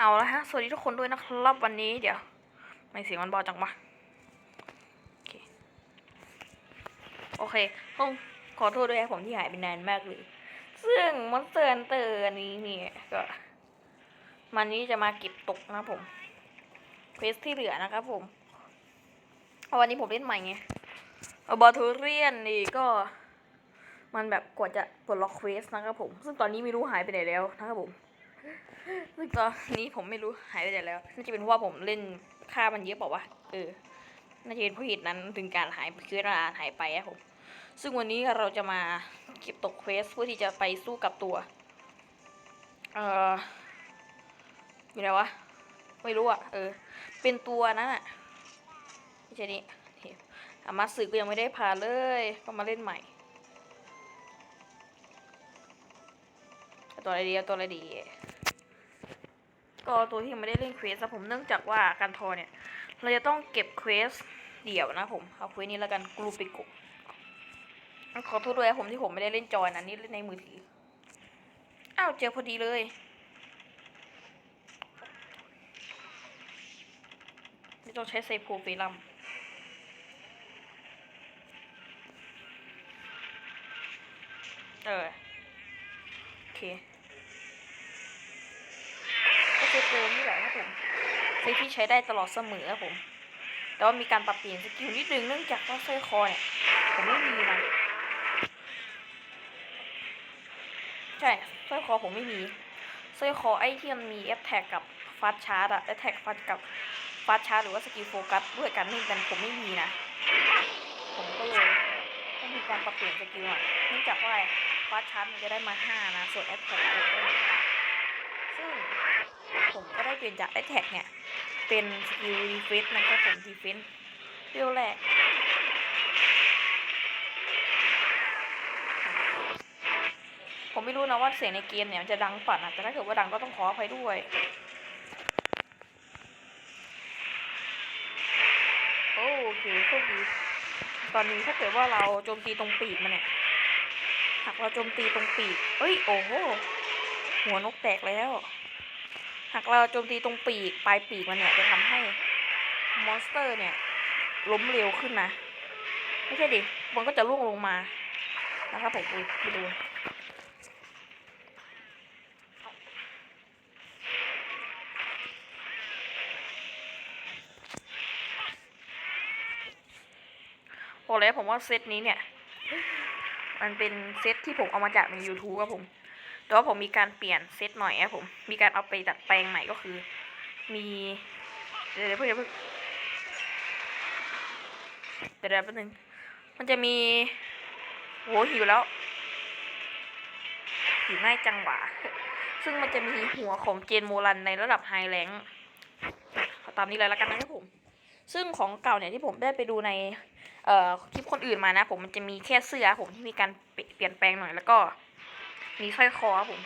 เอาละฮะ สวัสดีทุกคนด้วยนะครับวันนี้เดี๋ยว ไม่เสียงมันบาจังวะโอเค โอเคต้องขอโทษด้วยครับผมที่หายไปนานมากเลย ซึ่งมอนสเตอร์เตอร์อันนี้เนี่ยก็มันนี้จะมาเก็บตกนะครับผมเควสที่เหลือนะครับผมวันนี้ผมเล่นใหม่ไงเอบอทูเรียนนี่ก็ มันแบบกว่าจะปลดล็อกเควสนะครับผม ซึ่งตอนนี้ไม่รู้หายไปไหนแล้วนะครับผม ตอนนี้ผมไม่รู้หายไปไหนแล้ว น่าจะเป็นเพราะว่าผมเล่นค่ามันเยอะเปล่าวะ เออ น่าจะเป็นเพราะเหตุนั้นถึงการหายคือราหายไปอะผม ซึ่งวันนี้เราจะมาเก็บตกเควสเพื่อที่จะไปสู้กับตัว เอ่ออยู่ไหนวะ ไม่รู้อะเออ เป็นตัวนั้นอะไม่ใช่นี่อามาสึก็ยังไม่ได้พาเลย ก็มาเล่นใหม่ตัวอะไรดีตัวอะไรดี ก็ตัวที่ไม่ได้เล่นเควสอะผมเนื่องจากว่าการทอเนี่ย เราจะต้องเก็บเควสเดี่ยวนะผมเอาเควสนี้แล้วกันกรูปิโกขอโทษด้วยผมที่ผมไม่ได้เล่นจอยนะนี่เล่นในมือถืออ้าวเจอพอดีเลยนี่ต้องใช้เซฟโคฟิลัมเออโอเค ก็เซฟเดิมนี่แหละครับผม เซฟที่ใช้ได้ตลอดเสมอครับผม แต่ว่ามีการปรับเปลี่ยนสกิลนิดนึงเนื่องจากว่าสร้อยคอเนี่ยผมไม่มีนะใช่สร้อยคอผมไม่มีสร้อยคอไอ้ที่มันมีแอปแท็กกับฟาสชาร์ดอะแอปแท็กฟาสกับฟาสชาร์ดหรือว่าสกิลโฟกัสด้วยกันนี่กันผมไม่มีนะ ผมก็เลยต้องมีการปรับเปลี่ยนสกิลอะเนื่องจากว่าฟาสชาร์ดมันจะได้มาห้านะ ส่วนแอปแท็กจะได้มาซึ่ง ผมก็ได้เปลี่ยนจากไอแท็กเนี่ย เป็นสกิลดีเฟนส์นะครับผมดีเฟนส์เรียวแรกผมไม่รู้นะว่าเสียงในเกมเนี่ยมันจะดังป่ะนะแต่ถ้าเกิดว่าดังก็ต้องขออภัยด้วย โอเคโชคดีตอนนี้ถ้าเกิดว่าเราโจมตีตรงปีกมันเนี่ย หากเราโจมตีตรงปีก เอ้ย โอ้โห หัวนกแตกแล้ว หากเราโจมตีตรงปีกปลายปีกมันเนี่ยจะทำให้มอนสเตอร์เนี่ย ล้มเร็วขึ้นนะไม่ใช่ดิมันก็จะล่วงลงมานะครับผมไปดูบอกเลยผมว่าเซตนี้เนี่ย มันเป็นเซตที่ผมเอามาจากใน YouTube ครับผม แต่ว่าผมมีการเปลี่ยนเซตหน่อยครับผม มีการเอาไปดัดแปลงใหม่ก็คือ มีเดี๋ยวเดี๋ยวเพิ่งเดี๋ยวเพิ่งเดี๋ยวเดี๋ยวแป๊บนึงมันจะมีโหหิวแล้วหิวง่ายจังหวะ ซึ่งมันจะมีหัวของเจนโมรันในระดับไฮแรงเอาตามนี้เลยแล้วกันนะครับผม ซึ่งของเก่าเนี่ยที่ผมได้ไปดูในคลิปคนอื่นมานะ ผมมันจะมีแค่เสื้อผมที่มีการเปลี่ยนแปลงหน่อยแล้วก็ มีสร้อยคอครับผม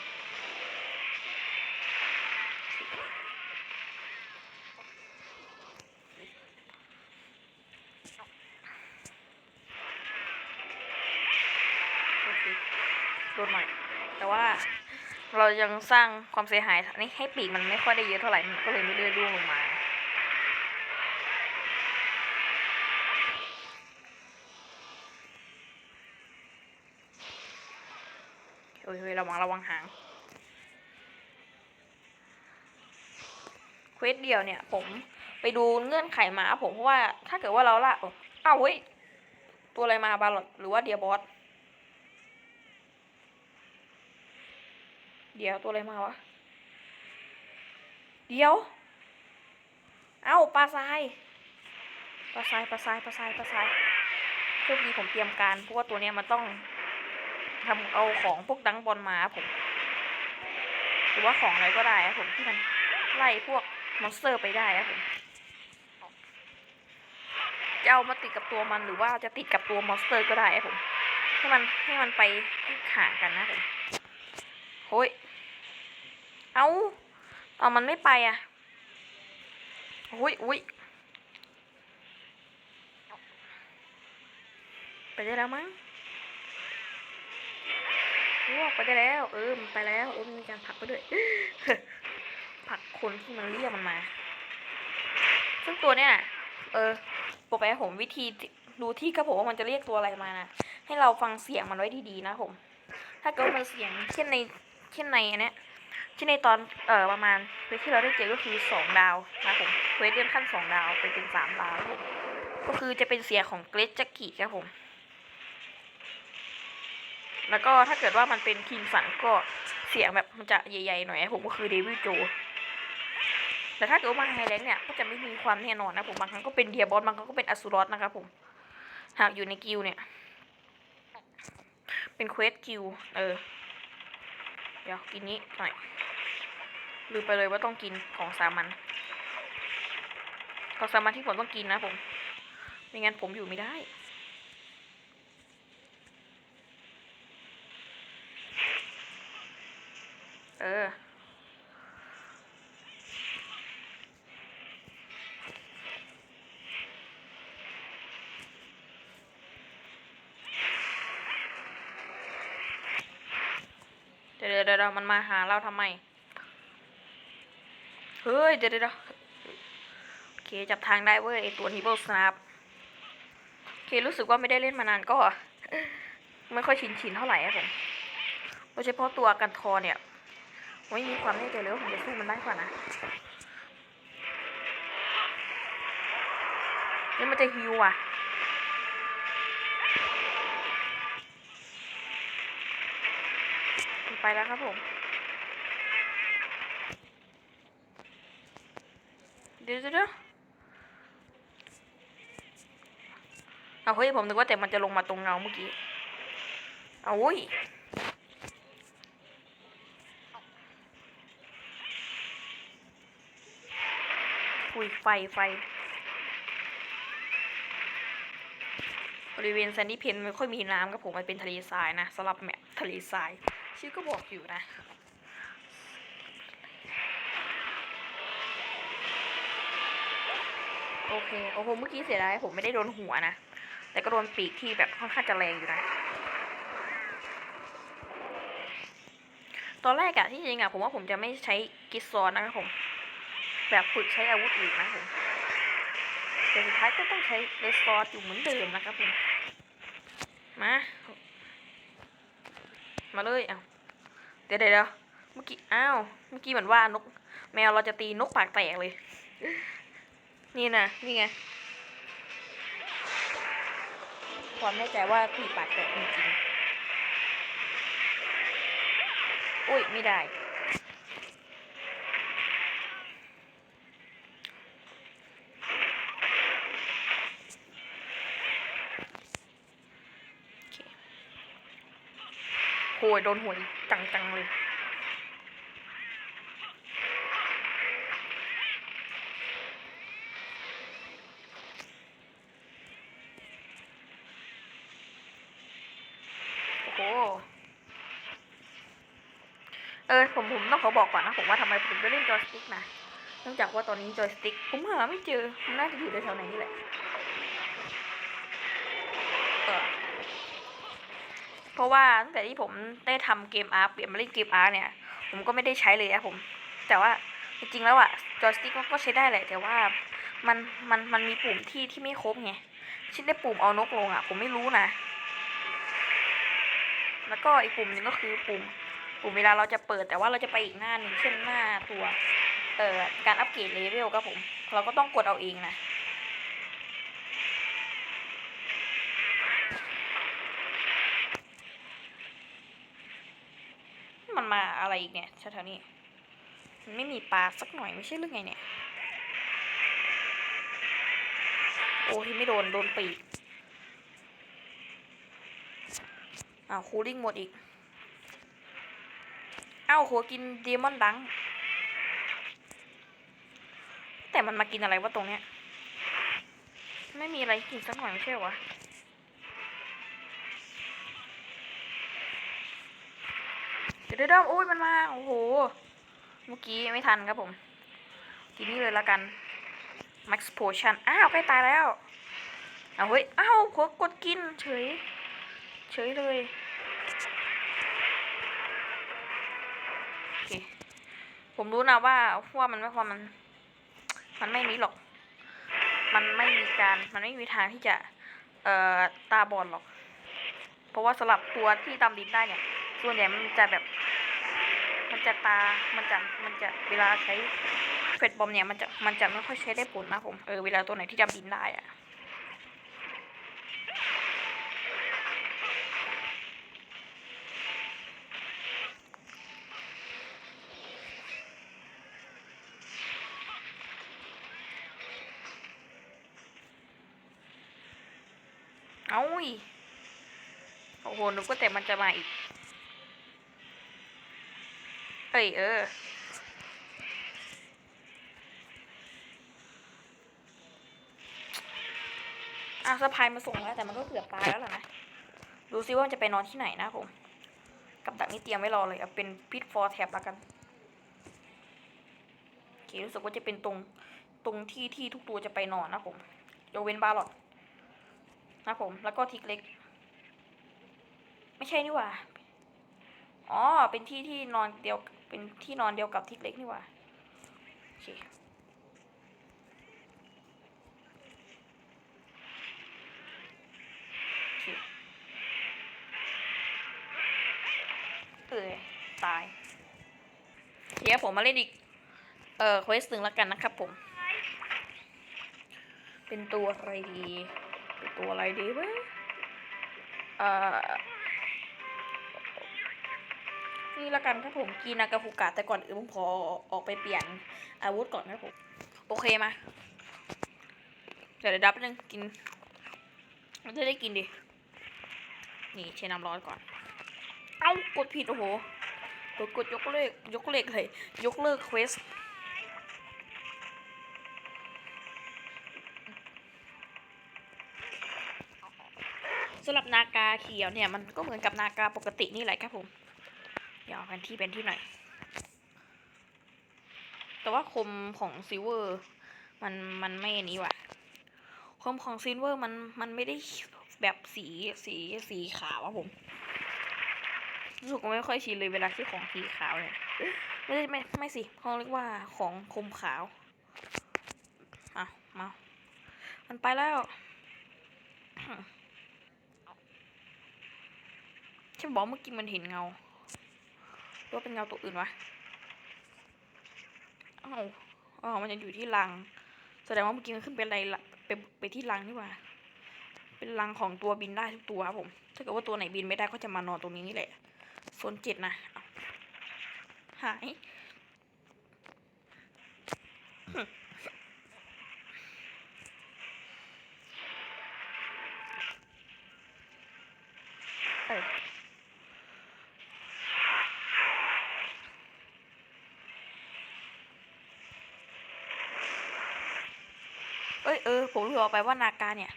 โดนหน่อย แต่ว่าเรายังสร้างความเสียหายนนี้ให้ปีกมันไม่ค่อยได้เยอะเท่าไหร่ มันก็เลยไม่ได้ร่วงลงมา เฮ้ยเฮ้ยระวังระวังหางเควสเดียวเนี่ย ผมไปดูเงื่อนไขมาผมเพราะว่าถ้าเกิดว่าเราละอ้าวเฮ้ย ตัวอะไรมาบาลอดหรือว่าเดียบอสเดี๋ยวตัวอะไรมาวะ เดี๋ยว เอ้าปลาทรายปลาทรายปลาทรายปลาทรายปลาทรายโชคดีผมเตรียมการเพราะว่าตัวเนี้ยมันต้อง ทำเอาของพวกดังบอลมาครับผมหรือว่าของอะไรก็ได้ครับผมที่มันไล่พวกมอนสเตอร์ไปได้ครับผมจะเอามาติดกับตัวมันหรือว่าจะติดกับตัวมอนสเตอร์ก็ได้ครับผมให้มันให้มันไปให้ห่างกันนะผมโอ้ยเอาเอามันไม่ไปอะโอ้ยอุ้ยไปได้แล้วมั้ง โอ้ไปได้แล้ว เออมันไปแล้วเออมีการผลักไปด้วยผลักคนที่มันเรียกมันมา ซึ่งตัวเนี้ยนะเออบอกไปให้ผมวิธีดูที่ครับผมว่ามันจะเรียกตัวอะไรมานะให้เราฟังเสียงมันไว้ดีๆนะผม ถ้าเกิดมันเสียงเช่นในเช่นในอันเนี้ยเช่นในตอนเอ่อประมาณเควสที่เราได้เจอก็คือสองดาวนะผมเควสเลื่อนขั้นสองดาวไปเป็นสามดาวก็คือจะเป็นเสียงของเกรซจักกี้ครับผม แล้วก็ถ้าเกิดว่ามันเป็นคิงสันก็เสียงแบบมันจะใหญ่ๆหน่อยผมก็คือเดวิลโจ แต่ถ้าเกิดว่ามาไฮแลนด์เนี่ยก็จะไม่มีความแน่นอนนะผมบางครั้งก็เป็นเดียบอสบางครั้งก็เป็นอสูรอสนะครับผมหากอยู่ในกิลเนี่ย เป็นเควสกิลเออ เดี๋ยวกินนี้หน่อยลืมไปเลยว่าต้องกินของสามัญของสามัญที่ผมต้องกินนะผมไม่งั้นผมอยู่ไม่ได้ เออเดี๋ยวเดี๋ยวเดี๋ยวมันมาหาเราทำไม เฮ้ย เดี๋ยวเดี๋ยวเดี๋ยวโอเค จับทางได้เว้ยไอตัวนิเบิลสนาปโอเค รู้สึกว่าไม่ได้เล่นมานานก็ ไม่ค่อยชินชินเท่าไหร่อะผมโดยเฉพาะตัวกันทอเนี่ย ผมไม่มีความแน่ใจเลยว่าผมจะสู้มันได้กว่านะนี่มันจะฮิวอะไปแล้วครับผมเดี๋ยวเดี๋ยวเดี๋ยวเอาเฮ้ยผมนึกว่าแต่มันจะลงมาตรงเงาเมื่อกี้ เอาอุ้ย อุ้ยไฟไฟบริเวณแซนดี้เพนไม่ค่อยมีน้ำครับผมมันเป็นทะเลทรายนะสำหรับแมปทะเลทราย ชื่อก็บอกอยู่นะโอเค โอ้โห เมื่อกี้เสียดายผมไม่ได้โดนหัวนะ แต่ก็โดนปีกที่แบบค่อนข้างจะแรงอยู่นะ ตอนแรกอะที่จริงอะผมว่าผมจะไม่ใช้กิสซอนนะครับผม แบบฝึกใช้อาวุธอื่นนะผมแต่สุดท้ายก็ต้องใช้เลสซอร์อยู่เหมือนเดิมนะครับผมมา มาเลยเอาเดี๋ยวเดี๋ยวเดี๋ยวเมื่อกี้ อ้าว เมื่อกี้เหมือนว่านก แมวเราจะตีนกปากแตกเลย นี่นะนี่ไง ความแน่ใจว่าตีปากแตกจริงๆอุ้ย ไม่ได้ โอเคโหยโดนหวอีกจังๆเลยโอ้เออผมผมต้องขอบอกก่อนนะผมว่าทำไมผมถึงไปเล่นจอยสติ๊กนะเนื่องจากว่าตอนนี้จอยสติ๊กผมหาไม่เจอมันน่าจะอยู่แถวไหนนี่แหละ ราะว่าตั้งแต่ที่ผมได้ทำเกมอาร์เปลี่ยนมาเล่นเกมอาร์เนี่ย ผมก็ไม่ได้ใช้เลยอะผม แต่ว่าจริงๆแล้วอะจอยสติ๊กมันก็ใช้ได้แหละ แต่ว่ามันมันมันมีปุ่มที่ที่ไม่ครบไงเช่นได้ปุ่มเอานกลงอะผมไม่รู้นะ แล้วก็อีกปุ่มหนึ่งก็คือปุ่ม ปุ่มเวลาเราจะเปิดแต่ว่าเราจะไปอีกหน้าหนึ่งเช่นหน้าตัวเอ่อการอัปเกรดเลเวลครับผม เราก็ต้องกดเอาเองนะ มาอะไรอีกเนี่ยแถวๆนี้ มันไม่มีปลาสักหน่อยไม่ใช่หรือไงเนี่ย โอ้ที่ไม่โดนโดนปีกอ้าวคูลิ่งหมดอีกเอ้าหัวกินเดมอนดัง แต่มันมากินอะไรวะตรงเนี้ย ไม่มีอะไรกินสักหน่อยไม่ใช่หรอวะ เดี๋ยวเดี๋ยวเดี๋ยวโอ้ยมันมา โอ้โห เมื่อกี้ไม่ทันครับผม ทีนี้เลยละกัน Max Potion อ้าวใกล้ตายแล้ว เอาเฮ้ย อ้าวหัวกดกินเฉย เฉยเลยโอเคผมรู้นะว่าพว่ามันไม่ความมัน มันไม่มีหรอก มันไม่มีการ มันไม่มีทางที่จะ เอ่อ ตาบอดหรอก เพราะว่าสำหรับตัวที่ดำดินได้เนี่ย ส่วนใหญ่มันจะแบบ จะตา มันจะ มันจะ เวลาใช้เฟดบอมเนี่ย มันจะ มันจะไม่ค่อยใช้ได้ผลนะผม เออ เวลาตัวไหนที่ดำดินได้อะเอาอีโอ้โหนึกว่าแต่มันจะมาอีก เอ้ยเอออะสะพายมาส่งแล้วแต่มันก็เกือบตายแล้วล่ะนะดูซิว่ามันจะไปนอนที่ไหนนะผม กับดักนี้เตรียมไว้รอเลยเอาเป็นพิทฟอร์แท็บละกันโอเครู้สึกว่าจะเป็นตรงตรงที่ที่ทุกตัวจะไปนอนนะผมยกเว้นบาร์ลอดนะผม แล้วก็ทิกเล็ก ไม่ใช่นี่หว่า อ๋อ เป็นที่ที่นอนเดียว เป็นที่นอนเดียวกับทิกเล็กนี่หว่าโอเคโอเค เออตายเดี๋ยวผมมาเล่นอีก เอ่อเควสหนึ่งแล้วกันนะครับผม เป็นตัวอะไรดี เป็นตัวอะไรดีวะเอ่อ นี่ละกันครับผมกีนากาฟูกะแต่ก่อนอื่นผมขอออกไปเปลี่ยนอาวุธก่อนครับผมโอเคมาเดี๋ยวเดี๋ยวดับนึงกินมันจะได้กินดินี่เชน้ำร้อนก่อน เอ้ากดผิดโอ้โหกดกดยกเลิกยกเลิกเลยยกเลิกเควสสำหรับนากาเขียวเนี่ยมันก็เหมือนกับนากาปกตินี่แหละครับผม เดี๋ยวเอากันที่เป็นที่ไหนอย แต่ว่าคมของซิลเวอร์ มันมันไม่นี้ว่ะ คมของซิลเวอร์มันมันไม่ได้แบบสีสีสีขาวอะผมรู้สึกว่าไม่ค่อยชินเลยเวลาที่ของสีขาวเนี่ยไม่ได้ไม่ไม่สิเขาเรียกว่าของคมขาวอะมามันไปแล้วฉันบอกเมื่อกี้มันเห็นเงา ว่าเป็นเงาตัวอื่นวะอ้าวอ๋อมันยังอยู่ที่รัง แสดงว่าเมื่อกี้มันขึ้นไปอะไรละไปไปที่รังนี่หว่า เป็นรังของตัวบินได้ทุกตัวครับผม ถ้าเกิดว่าตัวไหนบินไม่ได้ก็จะมานอนตรงนี้นี่แหละโซนเจ็ดนะหาย เออ เอ้ยเออผมลืมบอไปว่านากาเนี่ย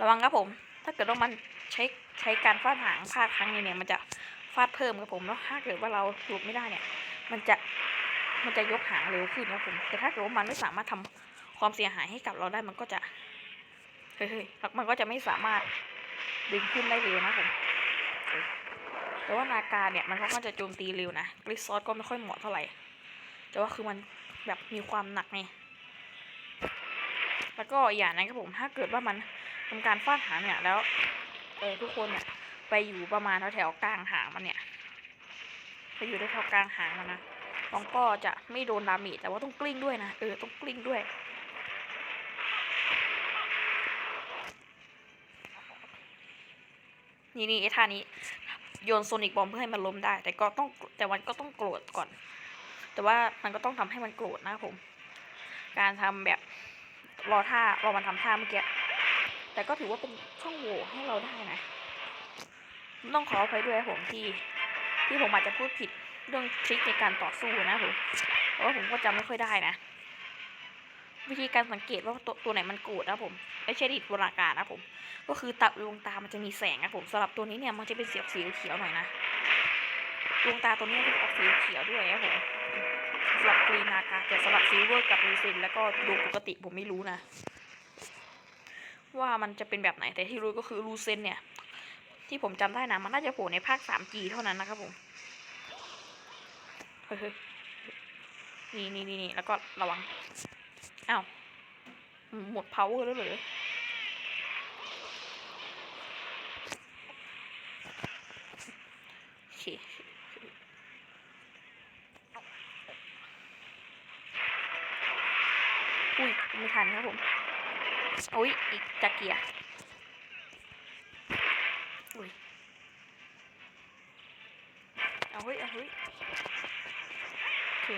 ระวังครับผม ถ้าเกิดว่ามันใช้ใช้การฟาดหางพลาดครั้งนี้เนี่ย มันจะฟาดเพิ่มครับผมแล้วถ้าเกิดว่าเราหลุดไม่ได้เนี่ย มันจะมันจะยกหางเร็วขึ้นครับผม แต่ถ้าเกิดว่ามันไม่สามารถทำความเสียหายให้กับเราได้มันก็จะเฮ้ยมันก็จะไม่สามารถดึงขึ้นได้เร็วนะผมแต่ว่านากาเนี่ยมันก็จะโจมตีเร็วนะกริซซอสก็ไม่ค่อยเหมาะเท่าไหร่ แต่ว่าคือมันแบบมีความหนักไง แล้วก็อย่างนะครับผมถ้าเกิดว่ามันทำการฟาดหางเนี่ยแล้วเออทุกคนเนี่ยไปอยู่ประมาณแถวๆกลางหางมันเนี่ยไปอยู่แถวๆกลางหางมันนะน้องก็จะไม่โดนดาเมจแต่ว่าต้องกลิ้งด้วยนะเออต้องกลิ้งด้วยนี่นี่ไอ้ท่านี้โยนโซนิกบอมเพื่อให้มันล้มได้ แต่ก็ต้องแต่มันก็ต้องโกรธก่อน แต่ว่ามันก็ต้องทำให้มันโกรธนะครับผม การทำแบบ รอท่ารอมันทำท่าเมื่อกี้ แต่ก็ถือว่าเป็นช่องโหว่ให้เราได้นะ ต้องขออภัยด้วยผมที่ ที่ผมอาจจะพูดผิดเรื่องทริคในการต่อสู้นะผมเพราะผมก็จำไม่ค่อยได้นะ วิธีการสังเกตว่าตัวตัวไหนมันโกรธนะผมไม่ใช่ดิดบนอากาศนะผม ก็คือตาดวงตามันจะมีแสงนะผมสำหรับตัวนี้เนี่ยมันจะเป็นสีสีเขียวๆหน่อยนะดวงตาตัวนี้จะออกสีเขียวด้วยนะผม สำหรับกรีนากาแต่สำหรับซิลเวอร์กับลูเซนแล้วก็ดวงปกติผมไม่รู้นะ ว่ามันจะเป็นแบบไหนแต่ที่รู้ก็คือลูเซนเนี่ย ที่ผมจำได้นะ มันน่าจะโผล่ในภาค 3G เท่านั้นนะครับผมเฮ้ยนี่นี่นี่นี่แล้วก็ระวังอ้าวหมด power แล้วเหรอโอเค อุ้ย ไม่ ทันครับผมอุ้ยอีกจากเกียร์อุ้ยเอาเฮ้ยเอาเฮ้ยโอเค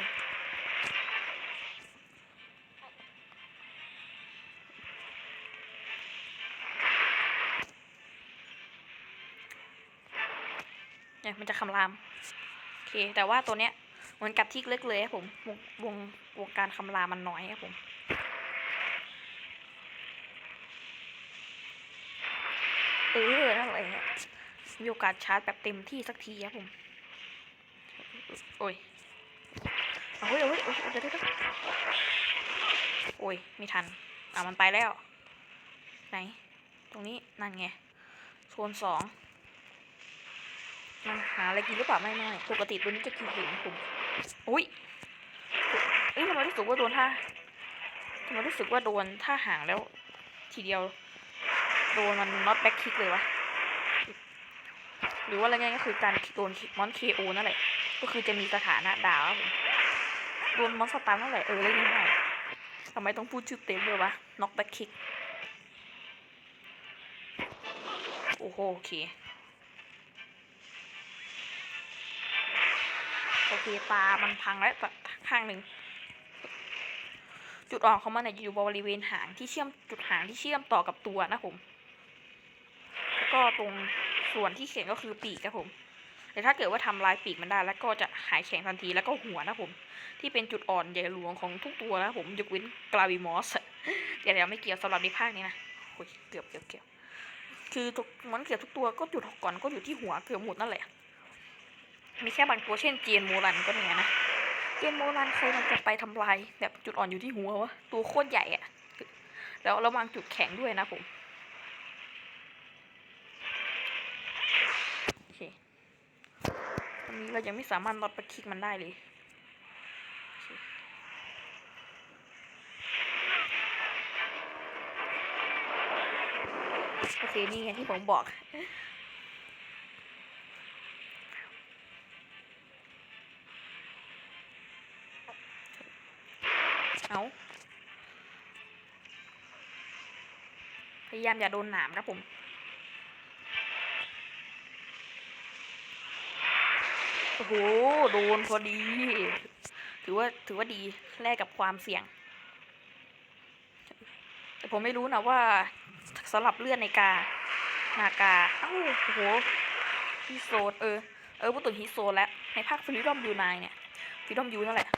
เนี่ยมันจะคำราม โอเค แต่ว่าตัวเนี้ยมือนกับที่เล็กเลยครับผมวงวงวงการคำรามมันน้อยครับผม เออนั่นแหละมีโอกาสชาร์จแบบเต็มที่สักทีครับผม โอ้ยเอาเฮ้ยเอาเฮ้ยเอาเฮ้ยเดี๋ยวเดี๋ยวเดี๋ยวโอ้ยไม่ทัน อะมันไปแล้ว ไหน ตรงนี้นั่นไงโซนสองมันหาอะไรกินหรือเปล่าไม่ไม่ปกติตัวนี้จะกินหินผมอุ้ยเอ้ยทำไมรู้สึกว่าโดนท่าทำไมรู้สึกว่าโดนท่าห่างแล้ว ทีเดียว โดนมันน็อตแบ็คคิกเลยวะ หรือว่าอะไรเงี้ยก็คือการโดนมอนเคโอนั่นแหละ ก็คือจะมีสถานะดาวผมโดนมอนสตาร์นั่นแหละเออเรื่องนี้ไงทำไมต้องพูดชื่อเต็มเลยวะน็อกแบ็คคิก โอ้โหโอเคโอเคตามันพังแล้วแบบข้างหนึ่งจุดอ่อนของมันเนี่ยจะอยู่บริเวณหางที่เชื่อมจุดหางที่เชื่อมต่อกับตัวนะผม แล้วก็ตรงส่วนที่แข็งก็คือปีกครับผม แต่ถ้าเกิดว่าทำลายปีกมันได้ แล้วก็จะหายแข็งทันทีแล้วก็หัวนะผม ที่เป็นจุดอ่อนใหญ่หลวงของทุกตัวนะผมยกเว้นกราวิมอสแต่เดี๋ยวไม่เกี่ยวสำหรับในภาคนี้นะโอ้ยเกือบเกือบเกือบคือทุกมันเกือบทุกตัวก็จุดก่อนก็อยู่ที่หัวเกือบหมดนั่นแหละ มีแค่บางตัวเช่นเจียนโมรันก็เนี่ยนะเจียนโมรันใครมันจะไปทำลายแบบจุดอ่อนอยู่ที่หัววะตัวโคตรใหญ่อะแล้วระวังจุดแข็งด้วยนะผม โอเคตอนนี้ เรายังไม่สามารถลดไปคลิกมันได้เลยโอเคนี่ไงที่ผมบอก เอาพยายามอย่าโดนหนามครับผม โอ้โห โดนพอดี ถือว่า ถือว่าดีแลกกับความเสี่ยง แต่ผมไม่รู้นะว่าสำหรับเลือดในกา นากาอ้าโอ้โหฮิโซนเออ เออพูดถึงฮิโซนแล้ว ในภาคฟิลิดอมยูไนเนี่ยฟิลิดอมยูนั่นแหละ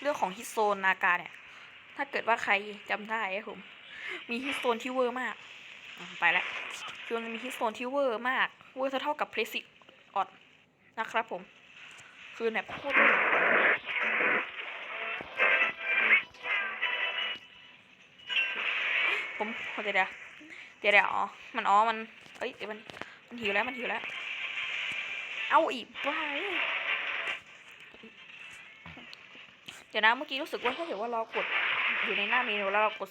เรื่องของฮิโซนนากาเนี่ย ถ้าเกิดว่าใครจำได้ครับผม มีฮิโซนที่เวอร์มาก ไปแล้วคือมันมีฮิโซนที่เวอร์มาก เวอร์เท่ากับเพรสิออด นะครับผม คือแบบโคตรผมเดี๋ยวเดี๋ยวเดี๋ยวเดี๋ยวอ๋อ มันอ๋อ มัน เอ้ยเดี๋ยวมัน มันหิวแล้ว มันหิวแล้ว เอาอีกว้าเดี๋ยวนะ เมื่อกี้รู้สึกว่าถ้าเกิดว่าเรากดอยู่ในหน้าเมนูแล้วเรากด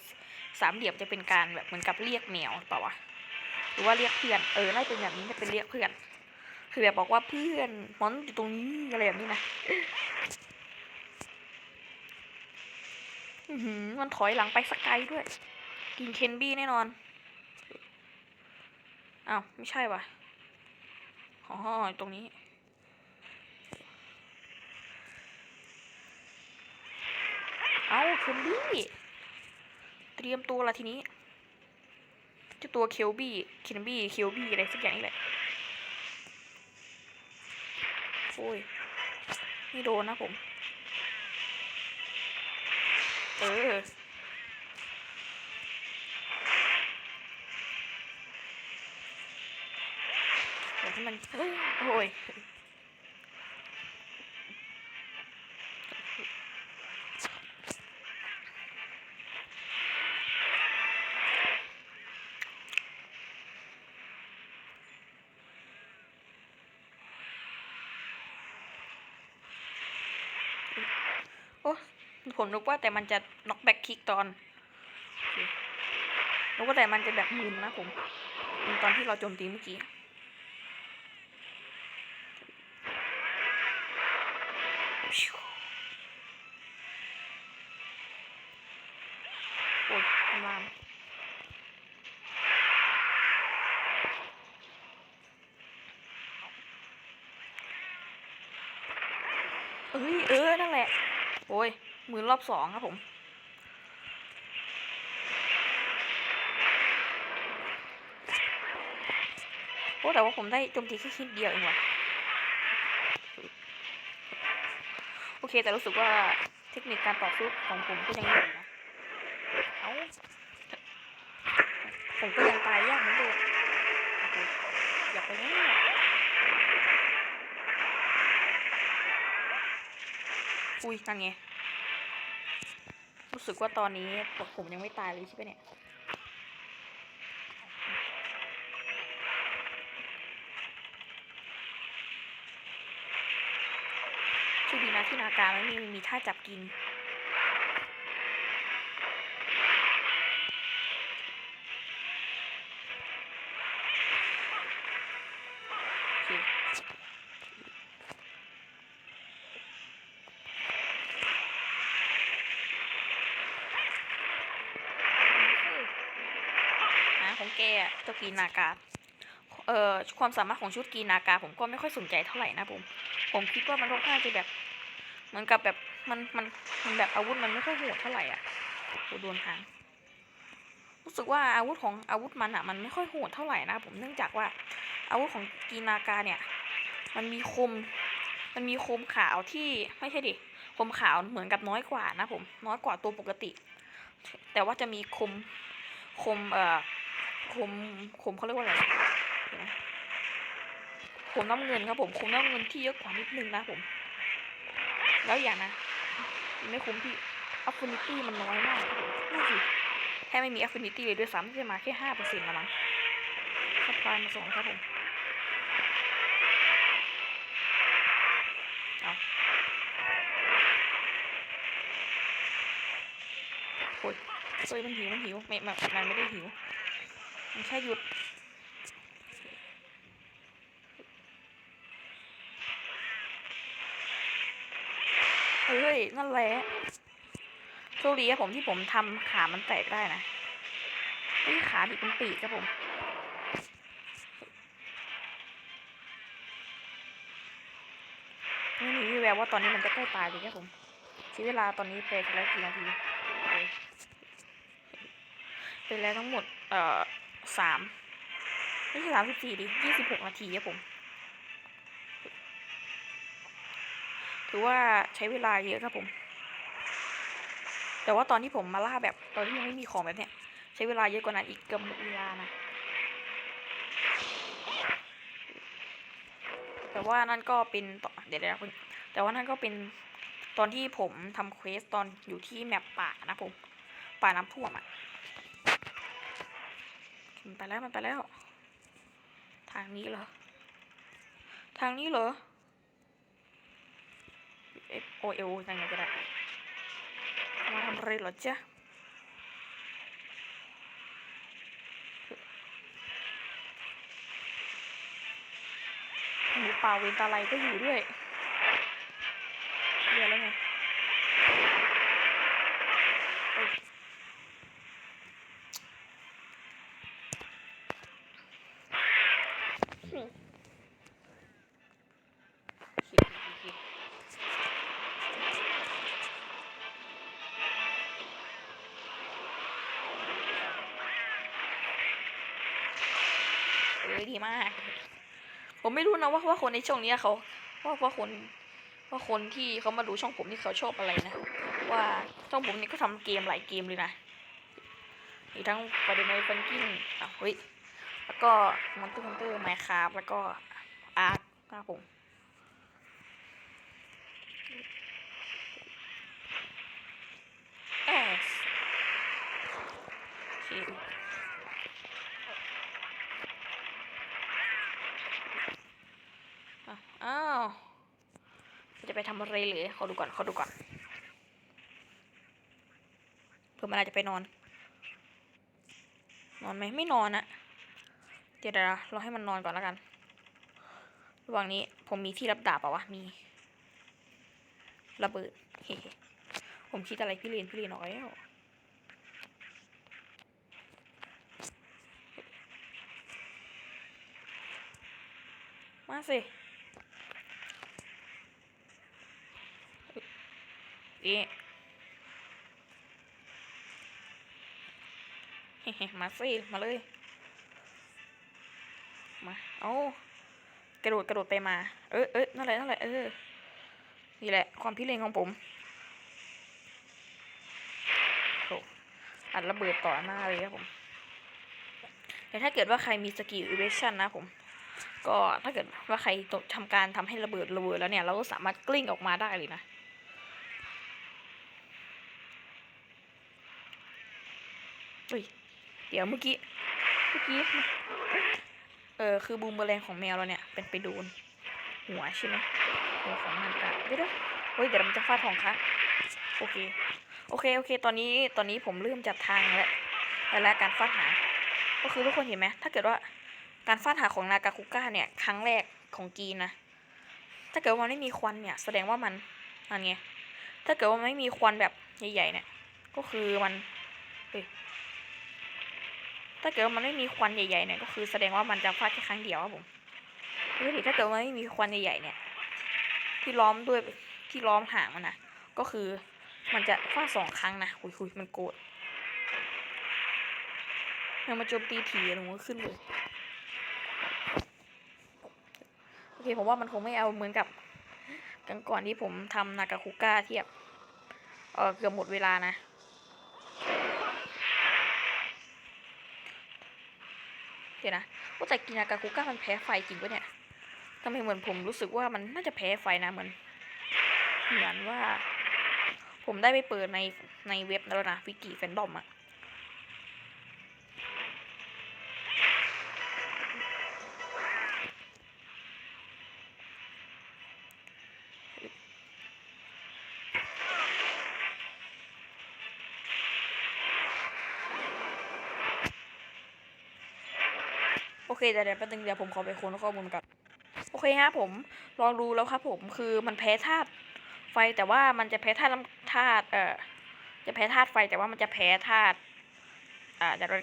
สามเหลี่ยมจะเป็นการแบบเหมือนกับเรียกแมวเปล่าวะ หรือว่าเรียกเพื่อน เออน่าจะเป็นแบบนี้จะเป็นเรียกเพื่อน คือแบบบอกว่าเพื่อนมอนอยู่ตรงนี้อะไรแบบนี้นะมันถอยหลังไปสกไกลด้วย กินเคนบี้แน่นอน อ้าว ไม่ใช่วะอ๋อตรงนี้เอาเคนบี้เตรียมตัวละทีนี้เจ้าตัวเคลบี้เคนบี้เคลบี้อะไรสักอย่างนี่แหละ โอ้ยไม่โดนนะผม เออให้มันโอ้ย โโอ้ ผมนึกว่าแต่มันจะน็อกแบ็กคิกตอนนึกว่าแต่มันจะแบบมึนนะผม ตอนที่เราโจมตีเมื่อกี้ รอบสองครับผม โอ้แต่ว่าผมได้โจมตีแค่ชิ้นเดียวเองว่ะ โอเคแต่รู้สึกว่าเทคนิคการต่อสู้ของผมก็ยังอยู่นะเอาผมก็ยังตายยากเหมือนเดิมโอเคอย่าไปนั่นแหละอุ้ยนั่นไง รู้สึกว่าตอนนี้ผมยังไม่ตายเลยใช่ไหมเนี่ยชูดีนะที่นาการไม่มีมีท่าจับกิน เจ้ากีนากาเอ่อความสามารถของชุดกีนากา ผมก็ไม่ค่อยสนใจเท่าไหร่นะผม ผมคิดว่ามันค่อนข้างจะแบบเหมือนกับแบบมันมันมันแบบอาวุธมันไม่ค่อยโหดเท่าไหร่อะโอ้โดนทางรู้สึกว่าอาวุธของอาวุธมันอะมันไม่ค่อยโหดเท่าไหร่นะผมเนื่องจากว่า อาวุธของกีนากาเนี่ย มันมีคม มันมีคมขาวที่ไม่ใช่ดิคมขาวเหมือนกับน้อยกว่านะผมน้อยกว่าตัวปกติ แต่ว่าจะมีคมคมเอ่อ คมคมเขาเรียกว่าอะไรคมน้ำเงินครับผมคมน้ำเงินที่เยอะกว่านิดนึงนะผม แล้วอย่างนะไม่คุ้มที่ affinity มันน้อยมากนั่นสิแค่ไม่มี affinity เลยด้วยซ้ำที่จะมาแค่ห้าเปอร์เซ็นต์ละมั้งสปายมาส่งครับผมเอาโอ้ยเฮ้ยมันหิวมันหิวไม่มันมันไม่ได้หิว มันแค่หยุด เฮ้ย นั่นแหละโชคดีครับผมที่ผมทำขามันแตกได้นะเฮ้ยขาดิเป็นปีกครับผมไม่มีวี่แววว่าตอนนี้มันจะใกล้ตายเลยครับผมใช้เวลาตอนนี้ไปแล้วกี่นาทีโอ้ยเป็นแล้วทั้งหมด เอ่อ สามไม่ใช่สามสิบสี่ดิยี่สิบหกนาทีครับผม ถือว่าใช้เวลาเยอะครับผม แต่ว่าตอนที่ผมมาล่าแบบตอนที่ยังไม่มีของแบบเนี้ย ใช้เวลาเยอะกว่านั้นอีกเกือบหมดเวลานะ แต่ว่านั่นก็เป็นต่อเดี๋ยวนะแต่ว่านั่นก็เป็นตอนที่ผมทำเควสตอนอยู่ที่แมปป่านะผม ป่าน้ำท่วมอะ มันไปแล้วมันไปแล้ว ทางนี้เหรอ ทางนี้เหรอเอฟโอเอลยังไงก็ได้มาทำอะไรเหรอจ๊ะหมูป่าเวนตาไลก็อยู่ด้วยเดี๋ยวแล้วไง เอ้ยดีมาก ผมไม่รู้นะว่าว่าคนในช่องนี้เขาว่าว่าคนว่าคนที่เขามาดูช่องผมนี่เขาชอบอะไรนะ ว่าช่องผมนี่ก็ทำเกมหลายเกมเลยนะมีทั้งประเด็นในฟันกินอะเฮ้ยแล้วก็มอนเตอร์ฮันเตอร์ไมคราฟแล้วก็อาร์คครับผมเอสโอเค อ้าวจะไปทำอะไรเลยขอดูก่อนขอดูก่อนผื่อมันอาจจะไปนอน นอนไหมไม่นอนอะเดี๋ยวเดี๋ยวเราให้มันนอนก่อนแล้วกัน ระหว่างนี้ผมมีที่รับดาบเปล่าวะมี ระเบิดเฮ้ผมคิดอะไรพี่เรียนพี่เรียนออกแล้วมาสิ นี้มาสิมาเลย มาเอากระโดดกระโดดไปมา เออเออนั่นแหละนั่นแหละเออ นี่แหละ ความพิเรนของผมโถอัดระเบิดต่อหน้าเลยครับผมแต่ถ้าเกิดว่าใครมีสกิลอิเวชั่นนะผม ก็ถ้าเกิดว่าใครทำการทำให้ระเบิดระเบิดแล้วเนี่ย เราก็สามารถกลิ้งออกมาได้เลยนะ เฮ้ย เดี๋ยวเมื่อกี้ เมื่อกี้ เออ คือบูมเบอร์แรงของแมวเราเนี่ย เป็นไปโดน หัวใช่ไหมหัวของมันกัดเดี๋ยวเฮ้ย เดี๋ยวมันจะฟาดทองคะโอเค โอเค โอเค ตอนนี้ ตอนนี้ผมเริ่มจัดทางแล้วแล้วการฟาดหา ก็คือทุกคนเห็นไหม ถ้าเกิดว่าการฟาดหาของนากาคุก้าเนี่ย ครั้งแรกของกีนนะถ้าเกิดว่ามันไม่มีควันเนี่ย แสดงว่ามันอันไง ถ้าเกิดว่ามันไม่มีควันแบบใหญ่ๆเนี่ย ก็คือมันเฮ้ย ถ้าเกิดว่ามันไม่มีควันใหญ่ๆเนี่ยก็คือแสดงว่ามันจะฟาดแค่ครั้งเดียวครับผมปกติถ้าเกิดว่าไม่มีควันใหญ่ๆเนี่ย ที่ล้อมด้วยที่ล้อมหางมันนะก็คือมันจะฟาดสองครั้งนะคุยคุยมันโกรธมันมาโจมตีทีลงก็ขึ้นเลยโอเคผมว่ามันคงไม่เอาเหมือนกับกันก่อนที่ผมทำนากาคุก้าเทียบเออเกือบหมดเวลานะ เดี๋ยวนะว่าแต่กินากาคุก้ามันแพ้ไฟจริงปะเนี่ยทำไมเหมือนผมรู้สึกว่ามันน่าจะแพ้ไฟนะเหมือนเหมือนว่า ผมได้ไปเปิดในในเว็บแล้วนะวิกิแฟนดอมอะ เคเดี๋ยวเดี๋ยวแป๊บนึงเดี๋ยวผมขอไปค้นข้อมูลก่อนโอเคฮะผมลองดูแล้วครับผมคือมันแพ้ธาตุไฟแต่ว่ามันจะแพ้ธาตุลำธาตุเอ่อจะแพ้ธาตุไฟแต่ว่ามันจะแพ้ธาตุอ่าเดี๋ยวเรา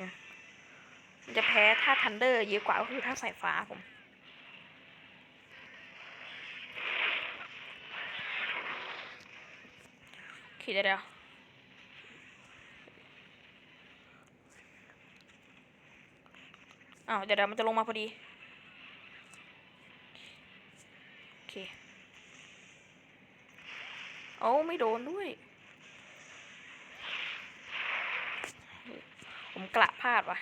มันจะแพ้ธาตุทันเดอร์เยอะกว่าก็คือธาตุสายฟ้าผมโอเคเดี๋ยวเดี๋ยว อ้าวเดี๋ยวเดี๋ยวมันจะลงมาพอดี โอเคโอ้าไม่โดนด้วย ผมกระพลาดว่ะ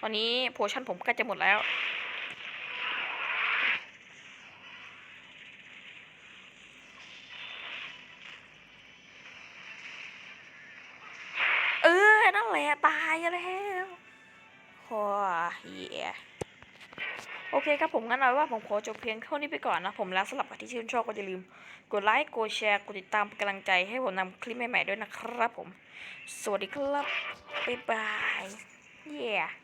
ตอนนี้โพชั่นผมใกล้จะหมดแล้วเออนั่นแหละตายแล้วโอ้ เย่โอเคครับผมงั้นเอาว่าผมขอจบเพียงเท่านี้ไปก่อนนะ ผมแล้วสำหรับที่ชื่นชอบก็อย่าลืม กดไลค์ กดแชร์ กดติดตามเป็นกำลังใจให้ผมนำคลิปใหม่ๆด้วยนะครับผม สวัสดีครับ บ๊ายบายเย่